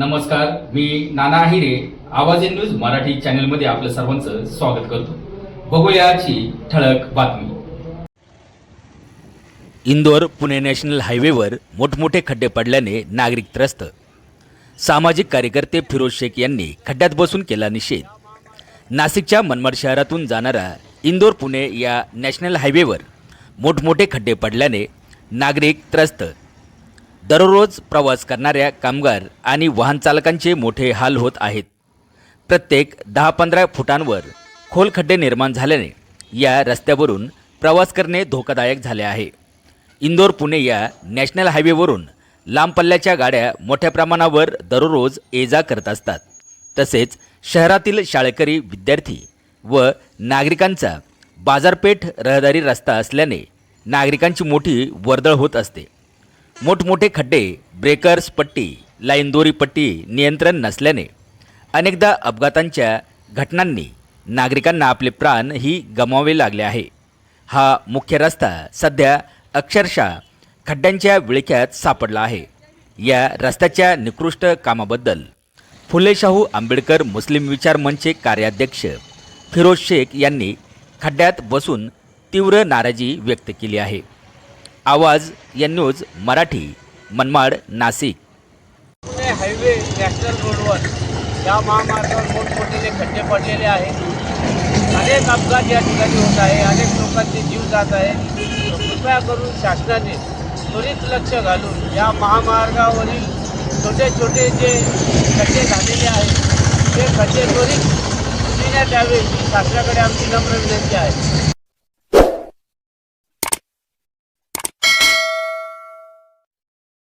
नमस्कार मी नाना आहिरे आवाज in news Marathi चॅनलमध्ये आपलं सर्वांचं स्वागत करतो. बघूयाची ठळक बातमी. इंदोर पुणे नॅशनल हायवेवर मोठमोठे खड्डे पडल्याने नागरिक त्रस्त. सामाजिक कार्यकर्ते फिरोज शेख यांनी खड्ड्यात बसून केला निषेध. नाशिकच्या मनमाड शहरातून जाणारा इंदोर पुणे या नॅशनल हायवेवर मोठमोठे खड्डे पडल्याने नागरिक त्रस्त. दररोज प्रवास करणाऱ्या कामगार आणि वाहनचालकांचे मोठे हाल होत आहेत. प्रत्येक दहा पंधरा फुटांवर खोल खड्डे निर्माण झाल्याने या रस्त्यावरून प्रवास करणे धोकादायक झाले आहे. इंदोर पुणे या नॅशनल हायवेवरून लांब पल्ल्याच्या गाड्या मोठ्या प्रमाणावर दररोज ये जा करत असतात. तसेच शहरातील शाळकरी विद्यार्थी व नागरिकांचा बाजारपेठ रहदारी रस्ता असल्याने नागरिकांची मोठी वर्दळ होत असते. मोठमोठे खड्डे ब्रेकर्स पट्टी लाईन दोरी पट्टी नियंत्रण नसल्याने अनेकदा अपघातांच्या घटनांनी नागरिकांना आपले प्राण ही गमावे लागले आहे. हा मुख्य रस्ता सध्या अक्षरशः खड्ड्यांच्या विळख्यात सापडला आहे. या रस्त्याच्या निकृष्ट कामाबद्दल फुले शाहू आंबेडकर मुस्लिम विचार मंचचे कार्याध्यक्ष फिरोज शेख यांनी खड्ड्यात बसून तीव्र नाराजी व्यक्त केली आहे. आवाज या news Marathi Manmad Nashik. Pune highway national रोडवर. या महामार्गावर मोठमोठे खड्डे पडलेले आहेत. अनेक अपघात या ठिकाणी होत आहे. अनेक लोकांचे जीव जात आहे. कृपया करून शासनाने त्वरित लक्ष घालून या महामार्गावरील छोटे छोटे जे खड्डे झालेले आहेत ते खड्डे त्वरित बुजविण्यात यावे ही शासनाकडे आमची नम्र विनंती आहे.